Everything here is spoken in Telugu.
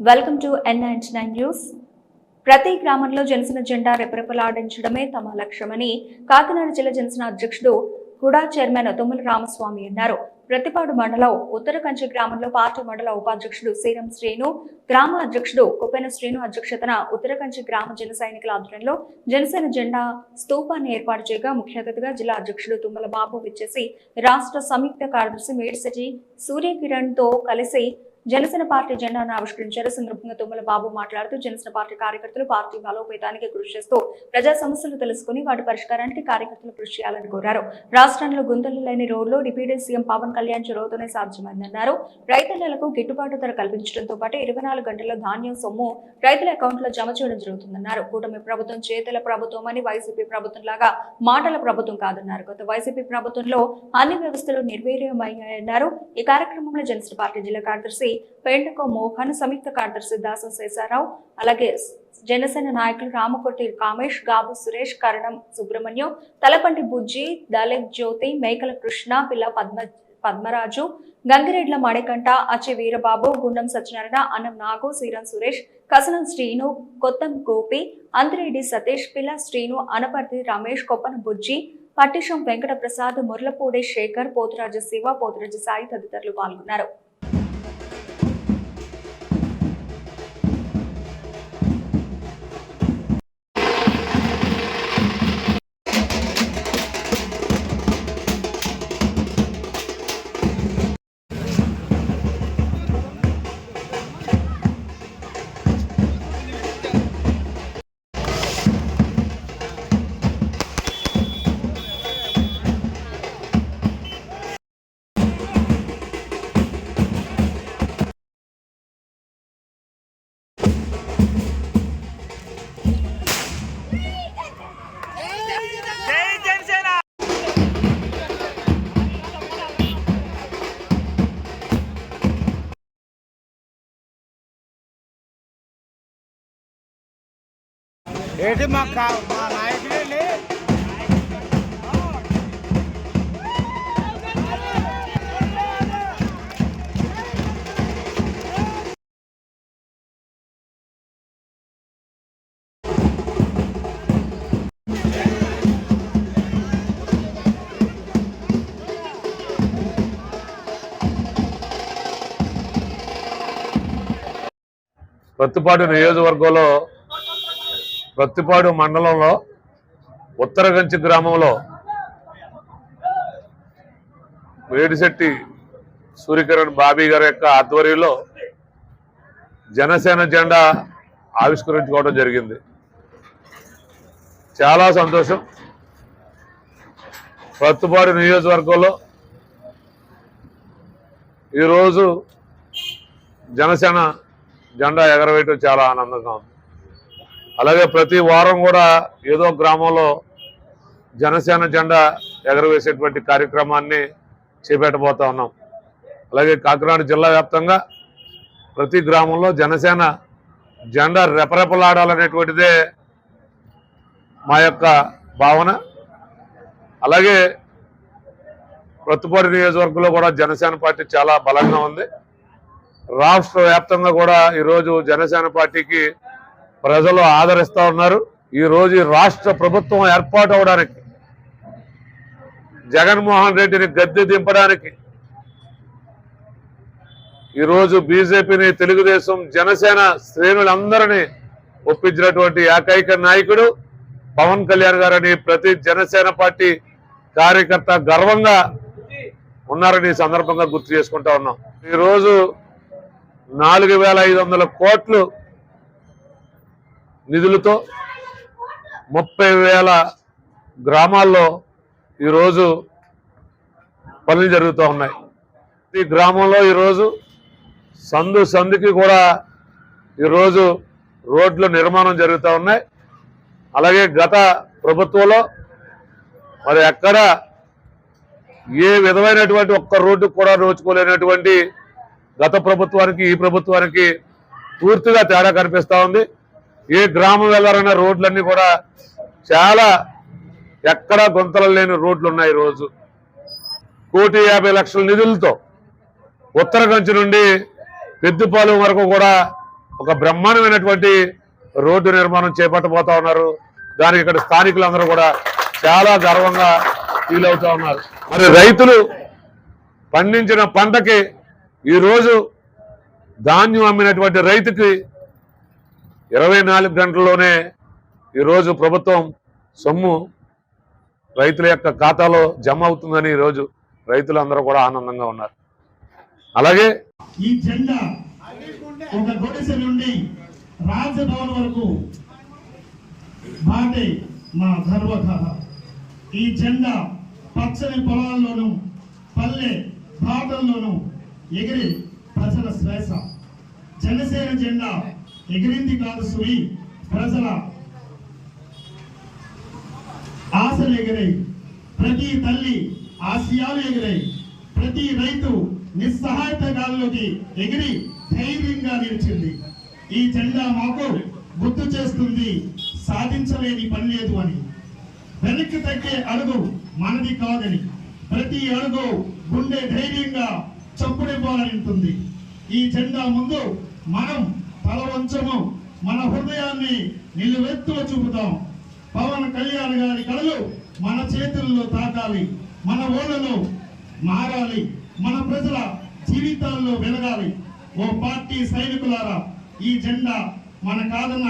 Welcome to N nine news. ప్రతి గ్రామంలో జనసేన జెండా రెపరెపలాడించడమే తమ లక్ష్యమని కాకినాడ జిల్లా జనసేన అధ్యక్షుడు హుడా చైర్మన్ తుమ్మల రామస్వామి అన్నారు. ప్రతిపాడు మండలం ఉత్తర కంచి గ్రామంలో పార్టీ మండల ఉపాధ్యక్షుడు శ్రీరం శ్రీను గ్రామ అధ్యక్షుడు కుపెన శ్రీను అధ్యక్షతన ఉత్తర కంచి గ్రామ జన సైనికుల ఆధ్వర్యంలో జనసేన జెండా స్తూపాన్ని ఏర్పాటు చేయగా ముఖ్య అతిథిగా జిల్లా అధ్యక్షుడు తుమ్మల బాబు విచ్చేసి రాష్ట్ర సంయుక్త కార్యదర్శి మేడిశెట్టి సూర్యకిరణ్తో కలిసి జనసేన పార్టీ జెండాను ఆవిష్కరించారు. సందర్భంగా తుమ్మల బాబు మాట్లాడుతూ జనసేన పార్టీ కార్యకర్తలు పార్టీ బలోపేతానికి కృషి చేస్తూ ప్రజా సమస్యలు తెలుసుకుని వాటి పరిష్కారానికి కార్యకర్తలు కృషి చేయాలని కోరారు. రాష్ట్రంలో గుంతలు లేని రోడ్లు డిప్యూటీ సీఎం పవన్ కళ్యాణ్ చొరవతోనే సాధ్యమైందన్నారు. రైతన్నలకు గిట్టుబాటు ధర కల్పించడంతో పాటు ఇరవై నాలుగు గంటల్లో ధాన్యం సొమ్ము రైతుల అకౌంట్లో జమ చేయడం జరుగుతుందన్నారు. కూటమి ప్రభుత్వం చేతుల ప్రభుత్వం అని వైసీపీ ప్రభుత్వం లాగా మాటల ప్రభుత్వం కాదన్నారు. గత వైసీపీ ప్రభుత్వంలో అన్ని వ్యవస్థలు నిర్వీర్యమయ్యాయన్నారు. ఈ కార్యక్రమంలో జనసేన పార్టీ జిల్లా కార్యదర్శి పేంటకో మోహన్ సంయుక్త కార్యదర్శి దాస శేషారావు అలాగే జనసేన నాయకులు రామకొట్టి కామేష్ గాబు సురేష్ కరణం సుబ్రహ్మణ్యం తలపంటి బుజ్జి దళిత్ జ్యోతి మేకల కృష్ణ పిల్ల పద్మ పద్మరాజు గంగిరెడ్ల మణికంఠ అచ్చి వీరబాబు గుండం సత్యనారాయణ అన్నం నాగు శ్రీరం సురేష్ కసనం శ్రీను కొత్తం గోపి అంతిరెడ్డి సతీష్ పిల్ల శ్రీను అనపర్తి రమేష్ కొప్పన బుజ్జి పట్టిషం వెంకట ప్రసాద్ శేఖర్ పోతురాజు శివ పోతురాజు సాయి తదితరులు పాల్గొన్నారు. ఏంటి మా మా నాయకుడే ప్రత్తిపాడు నియోజకవర్గంలో ప్రత్తిపాడు మండలంలో ఉత్తరగంచి గ్రామంలో వేడిశెట్టి సూర్యకిరణ్ బాబీ గారి యొక్క ఆధ్వర్యంలో జనసేన జెండా ఆవిష్కరించుకోవడం జరిగింది. చాలా సంతోషం. ప్రత్తిపాడు నియోజకవర్గంలో ఈరోజు జనసేన జెండా ఎగరవేయటం చాలా ఆనందంగా ఉంది. అలాగే ప్రతి వారం కూడా ఏదో గ్రామంలో జనసేన జెండా ఎగరవేసేటువంటి కార్యక్రమాన్ని చేపెట్టబోతా ఉన్నాం. అలాగే కాకినాడ జిల్లా వ్యాప్తంగా ప్రతి గ్రామంలో జనసేన జెండా రెపరెపలాడాలనేటువంటిదే మా యొక్క భావన. అలాగే ప్రతిపాడు నియోజకవర్గంలో కూడా జనసేన పార్టీ చాలా బలంగా ఉంది. రాష్ట్ర వ్యాప్తంగా కూడా ఈరోజు జనసేన పార్టీకి ప్రజలు ఆదరిస్తూ ఉన్నారు. ఈరోజు రాష్ట్ర ప్రభుత్వం ఏర్పాటు అవడానికి జగన్మోహన్ రెడ్డిని గద్దె దింపడానికి ఈరోజు బీజేపీని తెలుగుదేశం జనసేన శ్రేణులందరినీ ఒప్పించినటువంటి ఏకైక నాయకుడు పవన్ కళ్యాణ్ గారని ప్రతి జనసేన పార్టీ కార్యకర్త గర్వంగా ఉన్నారని ఈ సందర్భంగా గుర్తు చేసుకుంటా ఉన్నాం. ఈరోజు నాలుగు వేల ఐదు వందల కోట్లు నిధులతో ముప్పై వేల గ్రామాల్లో ఈరోజు పనులు జరుగుతూ ఉన్నాయి. ఈ గ్రామంలో ఈరోజు సందు సందుకి కూడా ఈరోజు రోడ్లు నిర్మాణం జరుగుతూ ఉన్నాయి. అలాగే గత ప్రభుత్వంలో మరి ఎక్కడ ఏ విధమైనటువంటి ఒక్క రోడ్డు కూడా నోచుకోలేనటువంటి గత ప్రభుత్వానికి ఈ ప్రభుత్వానికి పూర్తిగా తేడా కనిపిస్తూ ఉంది. ఏ గ్రామం వెళ్ళాలన్న రోడ్లన్నీ కూడా చాలా ఎక్కడా గుంతలు లేని రోడ్లు ఉన్నాయి ఈరోజు. కోటి యాభై లక్షల నిధులతో ఉత్తర కంచి నుండి పెద్దపాలెం వరకు కూడా ఒక బ్రహ్మాండమైనటువంటి రోడ్డు నిర్మాణం చేపట్టబోతా ఉన్నారు. దానికి ఇక్కడ స్థానికులందరూ కూడా చాలా గర్వంగా ఫీల్ అవుతా ఉన్నారు. మరి రైతులు పండించిన పంటకి ఈరోజు ధాన్యం అమ్మినటువంటి రైతుకి ఇరవై నాలుగు గంటల్లోనే ఈరోజు ప్రభుత్వం సొమ్ము రైతుల యొక్క ఖాతాలో జమ అవుతుందని ఈరోజు రైతులందరూ కూడా ఆనందంగా ఉన్నారు. అలాగే ఈ జెండా ఒక గొడిసె నుండి రాజభవన్ వరకు బాటే మా గర్వకథ ఈ జెండా పచ్చని పొలాల్లోనూ పల్లె బాటల్లోనూ ఎగిరి ప్రజల శ్వాస జనసేన జెండా ఎగిరింది కాదు సుయి ప్రజల ఆశలు ఎగిరాయి. ప్రతి తల్లి ఆశయాలు ఎగిరాయి. ప్రతి రైతు నిస్సహాయత గాల్లోకి ఎగిరి ధైర్యంగా నిలిచింది. ఈ జెండా మాకు గుర్తు చేస్తుంది సాధించలేని పని లేదు అని. వెనక్కి తగ్గే అడుగు మనది కాదని. ప్రతి అడుగు గుండె ధైర్యంగా చప్పుడిపోవాలంటుంది ఈ జెండా ముందు మనం తల వంచము మన హృదయాన్ని నిలువెత్తులో చూపుతాం. పవన్ కళ్యాణ్ గారి కళలు మన చేతుల్లో తాకాలి. మన ఓళ్ళలో మారాలి. మన ప్రజల జీవితాల్లో వెలగాలి. ఓ పార్టీ సైనికులారా ఈ జెండా మన కాదన్న